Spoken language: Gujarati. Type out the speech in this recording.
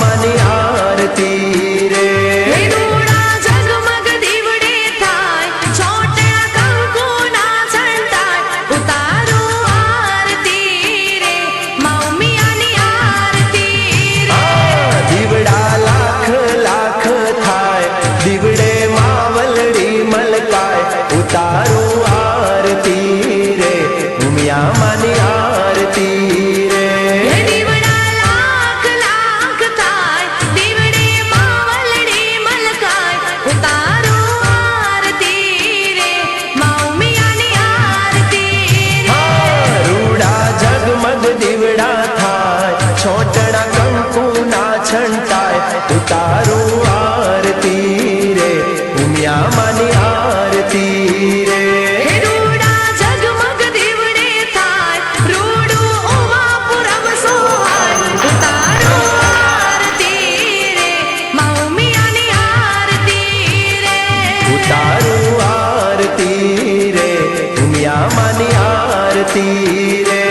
માની જીવડા થાય છોટડા કંકુ ના છંટાય તું તારું આરતી રે ઉમિયા માની આરતી રે તારું આરતી રે ઉમિયા માની આરતી રે.